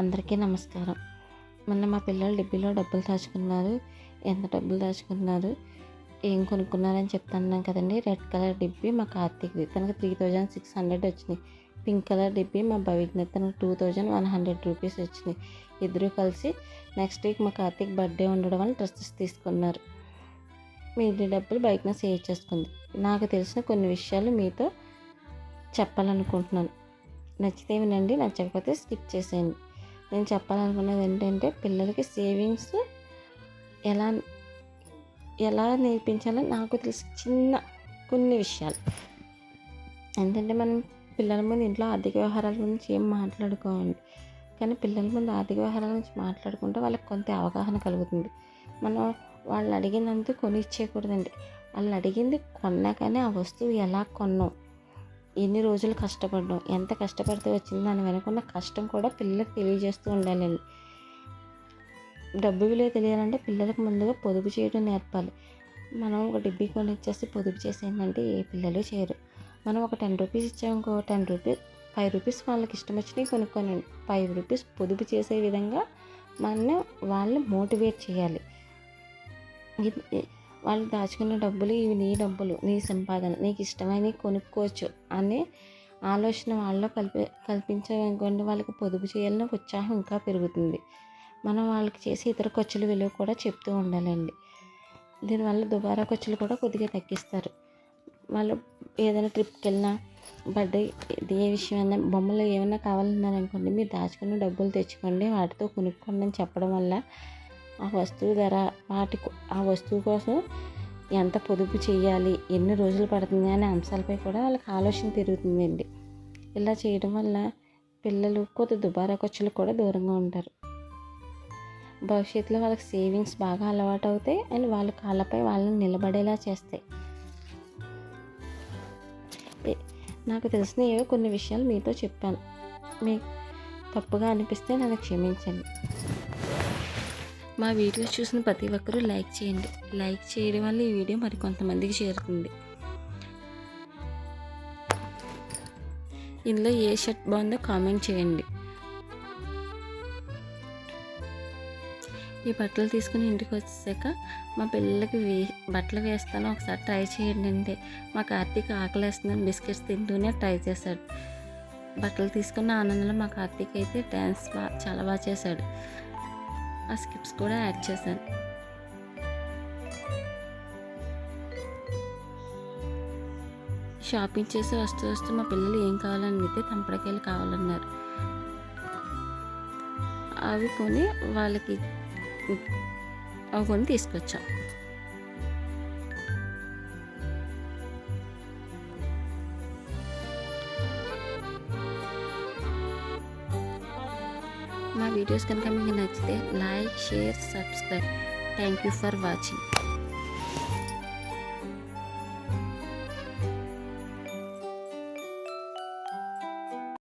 అందరికీ నమస్కారం. మొన్న మా పిల్లలు డిబ్బీలో డబ్బులు దాచుకున్నారు. ఎంత డబ్బులు దాచుకున్నారు? ఏం కొనుక్కున్నారని చెప్తున్నాను కదండి. రెడ్ కలర్ డిబ్బీ మా కార్తీక్ది. తనకు త్రీ థౌజండ్ సిక్స్ హండ్రెడ్ వచ్చినాయి. పింక్ కలర్ డిబ్బీ మా భవిజ్ఞ. తనకు two thousand one hundred rupees వచ్చినాయి. ఇద్దరు కలిసి నెక్స్ట్ వీక్ మా కార్తీక్ బర్త్డే ఉండడం వల్ల డ్రెస్సెస్ తీసుకున్నారు. మీ డబ్బులు బైక్న సేవ్ చేసుకుంది. నాకు తెలిసిన కొన్ని విషయాలు మీతో చెప్పాలనుకుంటున్నాను. నచ్చితే వినండి నచ్చకపోతే స్కిప్ చేసేయండి. నేను చెప్పాలనుకున్నది ఏంటంటే పిల్లలకి సేవింగ్స్ ఎలా ఎలా నేర్పించాలో నాకు తెలిసి చిన్న కొన్ని విషయాలు. ఏంటంటే మనం పిల్లల ముందు ఇంట్లో ఆర్థిక వ్యవహారాల గురించి ఏం మాట్లాడుకోవాలి కానీ పిల్లల ముందు ఆర్థిక వ్యవహారాల గురించి మాట్లాడుకుంటే వాళ్ళకి కొంత అవగాహన కలుగుతుంది. మనం వాళ్ళు అడిగినందుకు కొని ఇచ్చేయకూడదండి వాళ్ళు అడిగింది కొన్నాకనే ఆ వస్తువు ఎలా కొన్నాం? ఎన్ని రోజులు కష్టపడ్డాం ఎంత కష్టపడితే వచ్చింది? దాని వెనుకున్న కష్టం కూడా పిల్లలకు తెలియజేస్తూ ఉండాలండి డబ్బు విలువ తెలియాలంటే పిల్లలకు ముందుగా పొదుపు చేయడం నేర్పాలి. మనం ఒక డిబ్బీ కొని ఇచ్చేసి పొదుపు చేసేయండి ఏ పిల్లలు చేయరు. మనం ఒక టెన్ రూపీస్ ఇచ్చామనుకో టెన్ రూపీస్ ఫైవ్ రూపీస్ వాళ్ళకి ఇష్టం వచ్చినవి కొనుక్కొని ఫైవ్ రూపీస్ పొదుపు చేసే విధంగా మనం వాళ్ళని మోటివేట్ చేయాలి. ఇది వాళ్ళు దాచుకున్న డబ్బులు ఇవి నీ డబ్బులు నీ సంపాదన నీకు ఇష్టమైనవి కొనుక్కోవచ్చు అనే ఆలోచన వాళ్ళలో కల్పి కల్పించాలనుకోండి వాళ్ళకి పొదుపు చేయాలని ఉత్సాహం ఇంకా పెరుగుతుంది. మనం వాళ్ళకి చేసే ఇతర ఖర్చుల విలువ కూడా చెప్తూ ఉండాలండి. దీనివల్ల దుబారా ఖర్చులు కూడా కొద్దిగా తగ్గిస్తారు. వాళ్ళు ఏదైనా ట్రిప్కి వెళ్ళినా బర్త్డే ఏ విషయమైనా బొమ్మలు ఏమైనా కావాలన్నారనుకోండి మీరు దాచుకున్న డబ్బులు తెచ్చుకోండి వాటితో కొనుక్కోండి అని చెప్పడం వల్ల ఆ వస్తువు ధర వాటి ఆ వస్తువు కోసం ఎంత పొదుపు చేయాలి ఎన్ని రోజులు పడుతుంది అనే అంశాలపై కూడా వాళ్ళకి ఆలోచన తిరుగుతుందండి ఇలా చేయడం వల్ల పిల్లలు కొద్ది దుబారా ఖర్చులు కూడా దూరంగా ఉంటారు. భవిష్యత్తులో వాళ్ళకి సేవింగ్స్ బాగా అలవాటు అవుతాయి అండ్ వాళ్ళ కాళ్ళపై వాళ్ళని నిలబడేలా చేస్తాయి. నాకు తెలిసిన ఏవో కొన్ని విషయాలు మీతో చెప్పాను. మీ తప్పుగా అనిపిస్తే నన్ను క్షమించండి. మా వీడియోస్ చూసిన ప్రతి ఒక్కరూ లైక్ చేయండి. లైక్ చేయడం వల్ల ఈ వీడియో మరి కొంతమందికి చేరుతుంది. ఇందులో ఏ షర్ట్ బాగుందో కామెంట్ చేయండి. ఈ బట్టలు తీసుకుని ఇంటికి వచ్చాక మా పిల్లలకి వే బట్టలు వేస్తాను. ఒకసారి ట్రై చేయండి అంటే మా కార్తీక్ ఆకలి బిస్కెట్స్ తింటూనే ట్రై చేశాడు. బట్టలు తీసుకున్న ఆనందంలో మా కార్తీక్ అయితే డ్యాన్స్ బాగా చాలా బాగా చేశాడు. ఆ స్కిప్స్ కూడా యాడ్ చేశాను. షాపింగ్ చేసి వస్తూ వస్తూ మా పిల్లలు ఏం కావాలని అడిగితే తంపడకాయలు కావాలన్నారు. అవి కొని వాళ్ళకి అవి కొని తీసుకొచ్చాం. మా వీడియోస్ కనుక మీకు నచ్చితే like share subscribe thank you for watching